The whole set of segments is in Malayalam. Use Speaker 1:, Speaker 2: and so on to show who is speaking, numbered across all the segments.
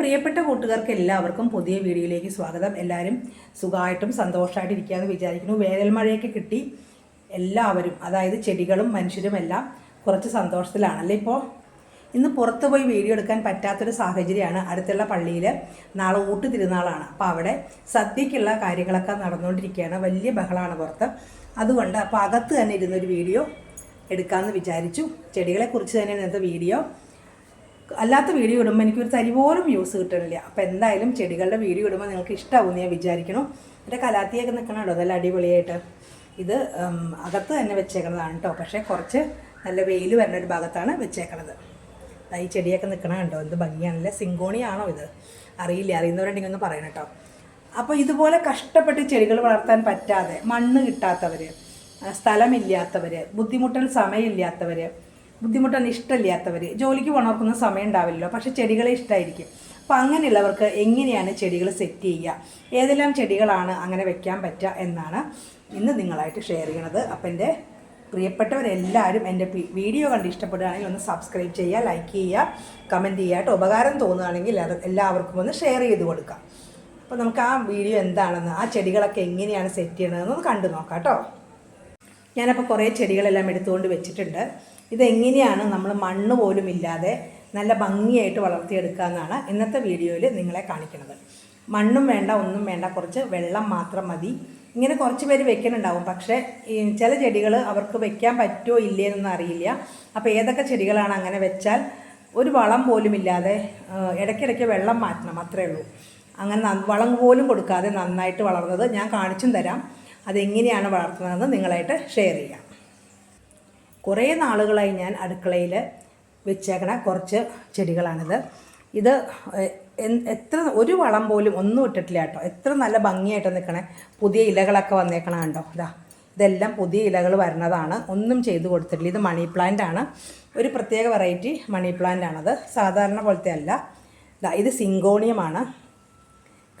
Speaker 1: പ്രിയപ്പെട്ട കൂട്ടുകാർക്ക് എല്ലാവർക്കും പുതിയ വീഡിയോയിലേക്ക് സ്വാഗതം. എല്ലാവരും സുഖമായിട്ടും സന്തോഷമായിട്ട് ഇരിക്കുകയെന്ന് വിചാരിക്കുന്നു. വേനൽ മഴയൊക്കെ കിട്ടി എല്ലാവരും അതായത് ചെടികളും മനുഷ്യരും എല്ലാം കുറച്ച് സന്തോഷത്തിലാണല്ലേ ഇപ്പോൾ ഇന്ന് പുറത്ത് പോയി വീഡിയോ എടുക്കാൻ പറ്റാത്തൊരു സാഹചര്യമാണ്. അടുത്തുള്ള പള്ളിയിൽ നാളെ ഊട്ട് തിരുനാളാണ്. അപ്പോൾ അവിടെ സദ്യക്കുള്ള കാര്യങ്ങളൊക്കെ നടന്നുകൊണ്ടിരിക്കുകയാണ്. വലിയ ബഹളമാണ് പുറത്ത്. അതുകൊണ്ട് അപ്പോൾ അകത്ത് തന്നെ ഇരുന്നൊരു വീഡിയോ എടുക്കാമെന്ന് വിചാരിച്ചു. ചെടികളെക്കുറിച്ച് തന്നെ ഇന്നത്തെ വീഡിയോ. അല്ലാത്ത വീഡിയോ ഇടുമ്പോൾ എനിക്കൊരു തരി പോലും വ്യൂസ് കിട്ടണില്ല. അപ്പോൾ എന്തായാലും ചെടികളുടെ വീഡിയോ ഇടുമ്പോൾ നിങ്ങൾക്ക് ഇഷ്ടമാവും ഞാൻ വിചാരിക്കണം എന്റെ കലാത്തിയൊക്കെ നിൽക്കണമല്ലോ നല്ല അടിപൊളിയായിട്ട്. ഇത് അകത്ത് തന്നെ വെച്ചേക്കുന്നതാണ് കേട്ടോ പക്ഷേ കുറച്ച് നല്ല വെയിൽ വരുന്ന ഒരു ഭാഗത്താണ് വെച്ചേക്കണത്. ഈ ചെടിയൊക്കെ നിൽക്കണ കണ്ടോ? എന്ത് ഭംഗിയാണല്ലേ? സിങ്കോണിയാണോ ഇത്? അറിയില്ല. അറിയുന്നവരുണ്ടെങ്കിൽ ഒന്ന് പറയണം കേട്ടോ അപ്പോൾ ഇതുപോലെ കഷ്ടപ്പെട്ട് ചെടികൾ വളർത്താൻ പറ്റാതെ മണ്ണ് കിട്ടാത്തവർ സ്ഥലമില്ലാത്തവർ ബുദ്ധിമുട്ടൽ സമയമില്ലാത്തവർ ബുദ്ധിമുട്ടാൻ ഇഷ്ടമില്ലാത്തവർ ജോലിക്ക് പോണവർക്കൊന്നും സമയം ഉണ്ടാവില്ലല്ലോ. പക്ഷേ ചെടികളെ ഇഷ്ടമായിരിക്കും അപ്പോൾ അങ്ങനെയുള്ളവർക്ക് എങ്ങനെയാണ് ചെടികൾ സെറ്റ് ചെയ്യുക? ഏതെല്ലാം ചെടികളാണ് അങ്ങനെ വെക്കാൻ പറ്റുക എന്നാണ് ഇന്ന് നിങ്ങളായിട്ട് ഷെയർ ചെയ്യണത്. അപ്പം എന്റെ പ്രിയപ്പെട്ടവരെല്ലാവരും എന്റെ വീഡിയോ കണ്ട് ഇഷ്ടപ്പെടുകയാണെങ്കിൽ ഒന്ന് സബ്സ്ക്രൈബ് ചെയ്യുക ലൈക്ക് ചെയ്യുക കമന്റ് ചെയ്യുക. കേട്ടോ ഉപകാരം തോന്നുകയാണെങ്കിൽ അത് എല്ലാവർക്കും ഒന്ന് ഷെയർ ചെയ്ത് കൊടുക്കാം അപ്പോൾ നമുക്ക് ആ വീഡിയോ എന്താണെന്ന് ആ ചെടികളൊക്കെ എങ്ങനെയാണ് സെറ്റ് ചെയ്യണതെന്ന് കണ്ടു നോക്കാം കേട്ടോ. ഞാനപ്പോൾ കുറേ ചെടികളെല്ലാം എടുത്തുകൊണ്ട് വെച്ചിട്ടുണ്ട്. ഇതെങ്ങനെയാണ് നമ്മൾ മണ്ണ് പോലും ഇല്ലാതെ നല്ല ഭംഗിയായിട്ട് വളർത്തിയെടുക്കുക എന്നാണ് ഇന്നത്തെ വീഡിയോയിൽ നിങ്ങളെ കാണിക്കുന്നത്. മണ്ണും വേണ്ട ഒന്നും വേണ്ട കുറച്ച് വെള്ളം മാത്രം മതി. ഇങ്ങനെ കുറച്ച് പേര് വെക്കുന്നുണ്ടാവും പക്ഷേ ഈ ചില ചെടികൾ അവർക്ക് വെക്കാൻ പറ്റുമോ ഇല്ലേ എന്നൊന്നും അറിയില്ല. അപ്പോൾ ഏതൊക്കെ ചെടികളാണ് അങ്ങനെ വെച്ചാൽ ഒരു വളം പോലും ഇല്ലാതെ ഇടയ്ക്കിടയ്ക്ക് വെള്ളം മാറ്റണം അത്രേ ഉള്ളൂ. അങ്ങനെ വളം പോലും കൊടുക്കാതെ നന്നായിട്ട് വളർന്നത് ഞാൻ കാണിച്ചും തരാം. അതെങ്ങനെയാണ് വളർത്തുന്നതെന്ന് നിങ്ങളായിട്ട് ഷെയർ ചെയ്യാം. കുറേ നാളുകളായി ഞാൻ അടുക്കളയിൽ വെച്ചേക്കണ കുറച്ച് ചെടികളാണിത്. ഇത് എത്ര ഒരു വളം പോലും ഒന്നും ഇട്ടിട്ടില്ല കേട്ടോ. എത്ര നല്ല ഭംഗിയായിട്ട് നിൽക്കണേ. പുതിയ ഇലകളൊക്കെ വന്നേക്കണ കണ്ടോ? ഇതാ ഇതെല്ലാം പുതിയ ഇലകൾ വരുന്നതാണ്. ഒന്നും ചെയ്തു കൊടുത്തിട്ടില്ല. ഇത് മണി പ്ലാന്റ് ആണ്. ഒരു പ്രത്യേക വെറൈറ്റി മണി പ്ലാന്റ് ആണത്. സാധാരണ പോലത്തെ അല്ല. ഇതാ സിങ്കോണിയമാണ്.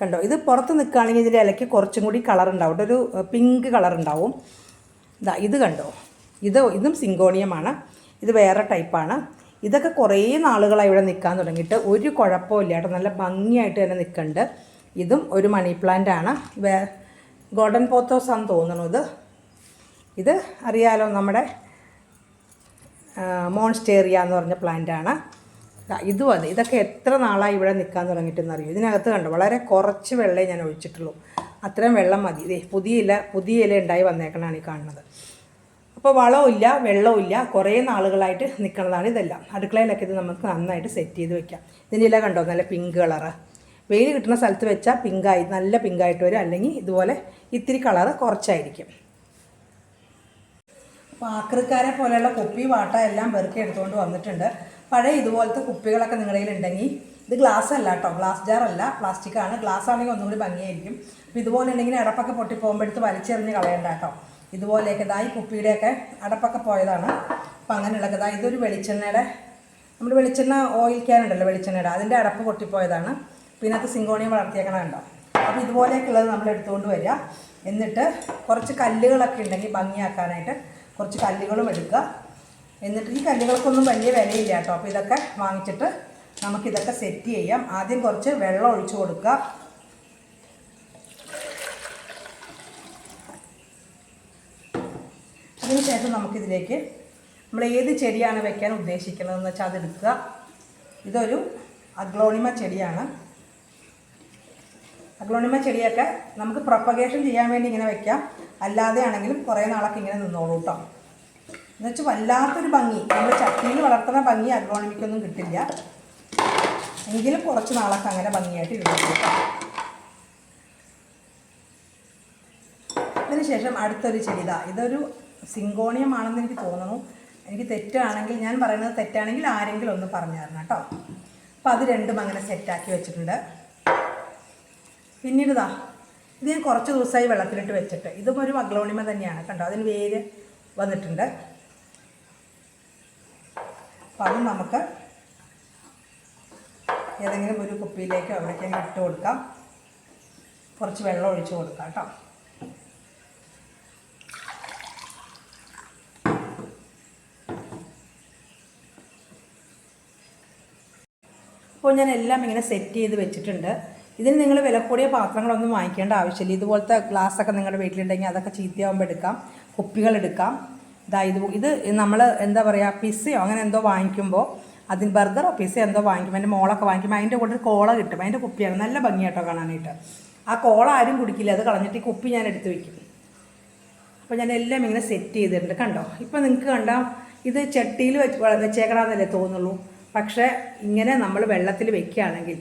Speaker 1: കണ്ടോ? ഇത് പുറത്ത് നിൽക്കുകയാണെങ്കിൽ ഇതിന്റെ ഇലയ്ക്ക് കുറച്ചും കൂടി കളർ ഉണ്ടാവും. ഒരു പിങ്ക് കളർ ഉണ്ടാവും. ഇത് കണ്ടോ? ഇത് ഇതും സിങ്കോണിയമാണ്. ഇത് വേറെ ടൈപ്പാണ്. ഇതൊക്കെ കുറേ നാളുകളായി ഇവിടെ നിൽക്കാൻ തുടങ്ങിയിട്ട് ഒരു കുഴപ്പമില്ല കേട്ടോ. നല്ല ഭംഗിയായിട്ട് തന്നെ നിൽക്കുന്നുണ്ട്. ഇതും ഒരു മണി പ്ലാന്റ് ആണ്. വേ ഗോൾഡൻ പോത്തോസ് ആണെന്ന് തോന്നുന്നു ഇത്. ഇത് അറിയാലോ നമ്മുടെ മോൺസ്റ്റേറിയ എന്ന് പറഞ്ഞ പ്ലാന്റ് ആണ്. ഇതും അതെ. ഇതൊക്കെ എത്ര നാളായി ഇവിടെ നിൽക്കാൻ തുടങ്ങിയിട്ടെന്ന് അറിയോ? ഇതിനകത്ത് കണ്ടു? വളരെ കുറച്ച് വെള്ളമേ ഞാൻ ഒഴിച്ചിട്ടുള്ളൂ. അത്രയും വെള്ളം മതി. ഇതേ പുതിയ ഇല പുതിയ ഇല ഉണ്ടായി വന്നേക്കണാണ് ഈ കാണുന്നത്. അപ്പോൾ വളമില്ല വെള്ളമില്ല കുറേ നാളുകളായിട്ട് നിൽക്കുന്നതാണ് ഇതെല്ലാം. അടുക്കളയിലൊക്കെ ഇത് നമുക്ക് നന്നായിട്ട് സെറ്റ് ചെയ്ത് വെക്കാം. ഇതിന്റെ ഇല കണ്ടോ? നല്ല പിങ്ക് കളറ് വെയിൽ കിട്ടുന്ന സ്ഥലത്ത് വെച്ചാൽ പിങ്കായി നല്ല പിങ്കായിട്ട് വരും. അല്ലെങ്കിൽ ഇതുപോലെ ഇത്തിരി കളറ് കുറച്ചായിരിക്കും. അപ്പോൾ ആക്രിക്കാരെ പോലെയുള്ള കുപ്പി വാട്ട എല്ലാം വെറുക്കി എടുത്തുകൊണ്ട് വന്നിട്ടുണ്ട്. പഴയ ഇതുപോലത്തെ കുപ്പികളൊക്കെ നിങ്ങളുടെ ഉണ്ടെങ്കിൽ ഇത് ഗ്ലാസ് അല്ല കേട്ടോ. ഗ്ലാസ് ജാർ അല്ല പ്ലാസ്റ്റിക് ആണ്. ഗ്ലാസ് ആണെങ്കിൽ ഒന്നുകൂടി ഭംഗിയായിരിക്കും. അപ്പോൾ ഇതുപോലെ ഉണ്ടെങ്കിൽ അടപ്പൊക്കെ പൊട്ടി പോകുമ്പോഴത്ത് വലിച്ചെറിഞ്ഞ് കളയണ്ട കേട്ടോ. ഇതുപോലെയൊക്കെ ഇതായി കുപ്പിയുടെയൊക്കെ അടപ്പൊക്കെ പോയതാണ്. അപ്പോൾ അങ്ങനെയുള്ളത് ഇതാ ഇതൊരു വെളിച്ചെണ്ണയുടെ നമ്മൾ വെളിച്ചെണ്ണ ഓയിൽ ക്യാൻ ഉണ്ടല്ലോ വെളിച്ചെണ്ണയുടെ അതിന്റെ അടപ്പ് പൊട്ടിപ്പോയതാണ്. പിന്നെ അത് സിങ്കോണിയം വളർത്തിയേക്കണ കണ്ടോ അപ്പോൾ ഇതുപോലെയൊക്കെയുള്ളത് നമ്മൾ എടുത്തുകൊണ്ട് വരിക. എന്നിട്ട് കുറച്ച് കല്ലുകളൊക്കെ ഉണ്ടെങ്കിൽ ഭംഗിയാക്കാനായിട്ട് കുറച്ച് കല്ലുകളും എടുക്കുക. എന്നിട്ട് ഈ കല്ലുകൾക്കൊന്നും വലിയ വിലയില്ല കേട്ടോ. അപ്പോൾ ഇതൊക്കെ വാങ്ങിച്ചിട്ട് നമുക്കിതൊക്കെ സെറ്റ് ചെയ്യാം. ആദ്യം കുറച്ച് വെള്ളം ഒഴിച്ചു കൊടുക്കുക. അതിനുശേഷം നമുക്കിതിലേക്ക് നമ്മൾ ഏത് ചെടിയാണ് വെക്കാൻ ഉദ്ദേശിക്കുന്നതെന്ന് വെച്ചാൽ അതെടുക്കുക. ഇതൊരു അഗ്ലോണിമ ചെടിയാണ്. അഗ്ലോണിമ ചെടിയൊക്കെ നമുക്ക് പ്രൊപ്പഗേഷൻ ചെയ്യാൻ വേണ്ടി ഇങ്ങനെ വെക്കാം. അല്ലാതെ ആണെങ്കിലും കുറേ നാളൊക്കെ ഇങ്ങനെ നിന്നോളൂ കേട്ടോ എന്നുവെച്ചാൽ വല്ലാത്തൊരു ഭംഗി. നമ്മൾ ചട്ടിയിൽ വളർത്തുന്ന ഭംഗി അഗ്ലോണിമിക്കൊന്നും കിട്ടില്ല. എങ്കിലും കുറച്ച് നാളൊക്കെ അങ്ങനെ ഭംഗിയായിട്ട് കേട്ടോ അതിനുശേഷം അടുത്തൊരു ചെടി ഇതൊരു സിങ്കോണിയം ആണെന്ന് എനിക്ക് തോന്നുന്നു. എനിക്ക് തെറ്റാണെങ്കിൽ ഞാൻ പറയുന്നത് തെറ്റാണെങ്കിൽ ആരെങ്കിലും ഒന്ന് പറഞ്ഞു തരണം കേട്ടോ. അപ്പോൾ അത് രണ്ടും അങ്ങനെ സെറ്റാക്കി വെച്ചിട്ടുണ്ട്. പിന്നീട് ഇതാ ഇത് ഞാൻ കുറച്ച് ദിവസമായി വെള്ളത്തിലിട്ട് വെച്ചിട്ട്. ഇതും ഒരു മഗ്ലോണിമ തന്നെയാണ് കണ്ടോ? അതിന് വേര് വന്നിട്ടുണ്ട്. അപ്പോൾ അത് നമുക്ക് ഏതെങ്കിലും ഒരു കുപ്പിയിലേക്ക് എവിടേക്കെങ്കിലും ഇട്ട് കൊടുക്കാം. കുറച്ച് വെള്ളം ഒഴിച്ച് കൊടുക്കാം കേട്ടോ. ഇപ്പോൾ ഞാൻ എല്ലാം ഇങ്ങനെ സെറ്റ് ചെയ്ത് വെച്ചിട്ടുണ്ട്. ഇതിന് നിങ്ങൾ വില കൂടിയ പാത്രങ്ങളൊന്നും വാങ്ങിക്കേണ്ട ആവശ്യമില്ല. ഇതുപോലത്തെ ഗ്ലാസ്സൊക്കെ നിങ്ങളുടെ വീട്ടിലുണ്ടെങ്കിൽ അതൊക്കെ ചീത്തയാകുമ്പോൾ എടുക്കാം. കുപ്പികൾ എടുക്കാം. ഇതാ ഇത് ഇത് നമ്മൾ എന്താ പറയുക പിസ്സയോ അങ്ങനെ എന്തോ വാങ്ങിക്കുമ്പോൾ അതിന് ബർഗറോ പിസ്സയോ എന്തോ വാങ്ങിക്കുമ്പോൾ എന്റെ മോളൊക്കെ വാങ്ങിക്കുമ്പോൾ അതിന്റെ കൂടെ ഒരു കോള കിട്ടും. അതിന്റെ കുപ്പിയാണ്. നല്ല ഭംഗിയായിട്ടോ കാണാനായിട്ട്. ആ കോള ആരും കുടിക്കില്ല. അത് കളഞ്ഞിട്ട് ഈ കുപ്പി ഞാൻ എടുത്ത് വയ്ക്കും അപ്പോൾ ഞാൻ എല്ലാം ഇങ്ങനെ സെറ്റ് ചെയ്തിട്ടുണ്ട്. കണ്ടോ? ഇപ്പോൾ നിങ്ങൾക്ക് കണ്ടാൽ ഇത് ചട്ടിയിൽ വെച്ച് വെച്ചേക്കണമെന്നല്ലേ തോന്നുള്ളൂ. പക്ഷേ ഇങ്ങനെ നമ്മൾ വെള്ളത്തിൽ വെക്കുകയാണെങ്കിൽ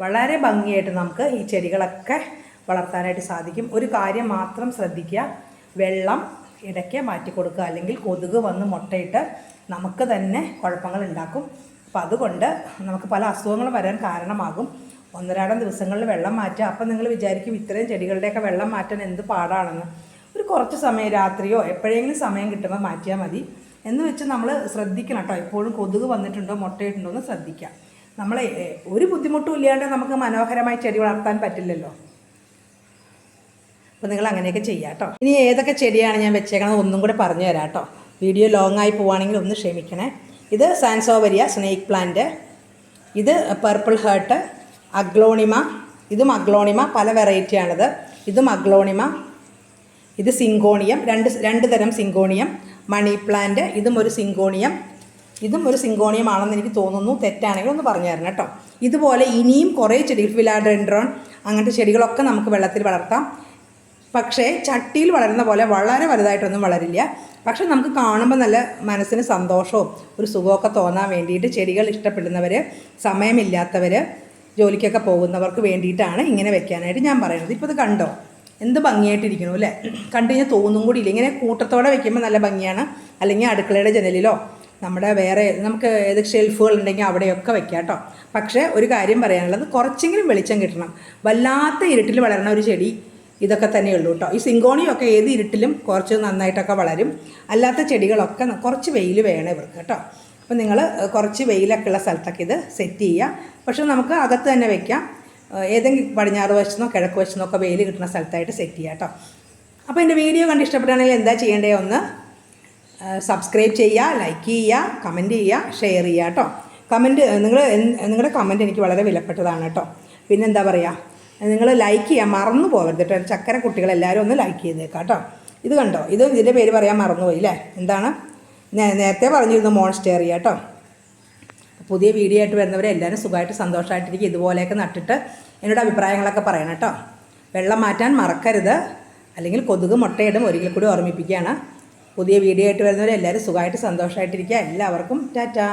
Speaker 1: വളരെ ഭംഗിയായിട്ട് നമുക്ക് ഈ ചെടികളൊക്കെ വളർത്താനായിട്ട് സാധിക്കും. ഒരു കാര്യം മാത്രം ശ്രദ്ധിക്കുക. വെള്ളം ഇടയ്ക്ക് മാറ്റി കൊടുക്കുക അല്ലെങ്കിൽ കൊതുക് വന്ന് മുട്ടയിട്ട് നമുക്ക് തന്നെ കുഴപ്പങ്ങൾ ഉണ്ടാക്കും. അപ്പം അതുകൊണ്ട് നമുക്ക് പല അസുഖങ്ങളും വരാൻ കാരണമാകും. ഒന്നരാടം ദിവസങ്ങളിൽ വെള്ളം മാറ്റുക. അപ്പം നിങ്ങൾ വിചാരിക്കും ഇത്രയും ചെടികളുടെയൊക്കെ വെള്ളം മാറ്റാൻ എന്ത് പാടാണെന്ന്. ഒരു കുറച്ച് സമയം രാത്രിയോ എപ്പോഴെങ്കിലും സമയം കിട്ടുമ്പോൾ മാറ്റിയാൽ മതി. എന്ന് വെച്ച് നമ്മൾ ശ്രദ്ധിക്കണം കേട്ടോ എപ്പോഴും കൊതുക് വന്നിട്ടുണ്ടോ മുട്ടയിട്ടുണ്ടോ എന്ന് ശ്രദ്ധിക്കാം. നമ്മൾ ഒരു ബുദ്ധിമുട്ടും ഇല്ലാണ്ട് നമുക്ക് മനോഹരമായി ചെടി വളർത്താൻ പറ്റില്ലല്ലോ. അപ്പോൾ നിങ്ങൾ അങ്ങനെയൊക്കെ ചെയ്യാം കേട്ടോ ഇനി ഏതൊക്കെ ചെടിയാണ് ഞാൻ വെച്ചേക്കണത് ഒന്നും കൂടെ പറഞ്ഞു തരാം കേട്ടോ വീഡിയോ ലോങ് ആയി പോവുകയാണെങ്കിൽ ഒന്ന് ക്ഷമിക്കണേ. ഇത് സാൻസോവരിയ സ്നേക്ക് പ്ലാന്റ് ഇത് പർപ്പിൾ ഹേർട്ട് അഗ്ലോണിമ ഇതും അഗ്ലോണിമ പല വെറൈറ്റിയാണിത് ഇതും അഗ്ലോണിമ ഇത് സിങ്കോണിയം രണ്ട് രണ്ട് തരം സിങ്കോണിയം മണി പ്ലാന്റ് ഇതും ഒരു സിങ്കോണിയം. ഇതും ഒരു സിങ്കോണിയം ആണെന്ന് എനിക്ക് തോന്നുന്നു. തെറ്റാണെങ്കിൽ ഒന്ന് പറഞ്ഞു തരണം കേട്ടോ. ഇതുപോലെ ഇനിയും കുറേ ചെടികൾ ഫിലാഡെൻഡ്രോൺ അങ്ങനത്തെ ചെടികളൊക്കെ നമുക്ക് വെള്ളത്തിൽ വളർത്താം. പക്ഷേ ചട്ടിയിൽ വളരുന്ന പോലെ വളരെ വലുതായിട്ടൊന്നും വളരില്ല. പക്ഷെ നമുക്ക് കാണുമ്പോൾ നല്ല മനസ്സിന് സന്തോഷവും ഒരു സുഖമൊക്കെ തോന്നാൻ വേണ്ടിയിട്ട് ചെടികൾ ഇഷ്ടപ്പെടുന്നവർ സമയമില്ലാത്തവർ ജോലിക്കൊക്കെ പോകുന്നവർക്ക് വേണ്ടിയിട്ടാണ് ഇങ്ങനെ വെക്കാനായിട്ട് ഞാൻ പറയുന്നത്. ഇപ്പോൾ ഇത് കണ്ടോ? എന്ത് ഭംഗിയായിട്ടിരിക്കണു അല്ലേ? കണ്ടു കഴിഞ്ഞാൽ തോന്നും കൂടി ഇല്ല. ഇങ്ങനെ കൂട്ടത്തോടെ വെക്കുമ്പോൾ നല്ല ഭംഗിയാണ്. അല്ലെങ്കിൽ അടുക്കളയുടെ ജനലിലോ നമ്മുടെ വേറെ നമുക്ക് ഏത് ഷെൽഫുകൾ ഉണ്ടെങ്കിൽ അവിടെയൊക്കെ വെക്കാം കേട്ടോ. പക്ഷേ ഒരു കാര്യം പറയാനുള്ളത് കുറച്ചെങ്കിലും വെളിച്ചം കിട്ടണം. വല്ലാത്ത ഇരുട്ടിൽ വളരണ ഒരു ചെടി ഇതൊക്കെ തന്നെയുള്ളൂ കേട്ടോ. ഈ സിങ്കോണിയൊക്കെ ഏത് ഇരുട്ടിലും കുറച്ച് നന്നായിട്ടൊക്കെ വളരും. അല്ലാത്ത ചെടികളൊക്കെ കുറച്ച് വെയിൽ വേണം ഇവർക്ക് കേട്ടോ. അപ്പോൾ നിങ്ങൾ കുറച്ച് വെയിലൊക്കെ ഉള്ള സ്ഥലത്തൊക്കെ ഇത് സെറ്റ് ചെയ്യുക. പക്ഷേ നമുക്ക് അകത്ത് തന്നെ വെക്കാം. ഏതെങ്കിലും പടിഞ്ഞാറ് വശത്തുനിന്നോ കിഴക്ക് വശത്തുനിന്നോ ഒക്കെ വെയിൽ കിട്ടുന്ന സ്ഥലത്തായിട്ട് സെറ്റ് ചെയ്യുക കേട്ടോ അപ്പോൾ എന്റെ വീഡിയോ കണ്ട് ഇഷ്ടപ്പെടുകയാണെങ്കിൽ എന്താ ചെയ്യേണ്ടത് ഒന്ന് സബ്സ്ക്രൈബ് ചെയ്യുക ലൈക്ക് ചെയ്യുക കമന്റ് ചെയ്യുക ഷെയർ ചെയ്യുക കേട്ടോ കമന്റ് നിങ്ങൾ നിങ്ങളുടെ കമന്റ് എനിക്ക് വളരെ വിലപ്പെട്ടതാണ് കേട്ടോ പിന്നെ എന്താ പറയുക നിങ്ങൾ ലൈക്ക് ചെയ്യാൻ മറന്നു പോകരുത് കേട്ടോ ചക്കര കുട്ടികളെല്ലാവരും ഒന്ന് ലൈക്ക് ചെയ്തേക്കാം കേട്ടോ ഇത് കണ്ടോ? ഇത് ഇതിന്റെ പേര് പറയാൻ മറന്നുപോയി അല്ലേ എന്താണ്? നേരത്തെ പറഞ്ഞിരുന്നു മോൺസ്റ്റേറിയ കേട്ടോ പുതിയ വീഡിയോ ആയിട്ട് വരുന്നവരെ എല്ലാവരും സുഖമായിട്ട് സന്തോഷമായിട്ടിരിക്കും ഇതുപോലെയൊക്കെ നട്ടിട്ട് എന്നോട് അഭിപ്രായങ്ങളൊക്കെ പറയണം കേട്ടോ. വെള്ളം മാറ്റാൻ മറക്കരുത്. അല്ലെങ്കിൽ കൊതുക് മുട്ടയിടും ഒരിക്കൽ കൂടി ഓർമ്മിപ്പിക്കുകയാണ്. പുതിയ വീഡിയോ ആയിട്ട് വരുന്നവരെ എല്ലാവരും സുഖമായിട്ട് സന്തോഷമായിട്ടിരിക്കുക. എല്ലാവർക്കും ടാറ്റാ.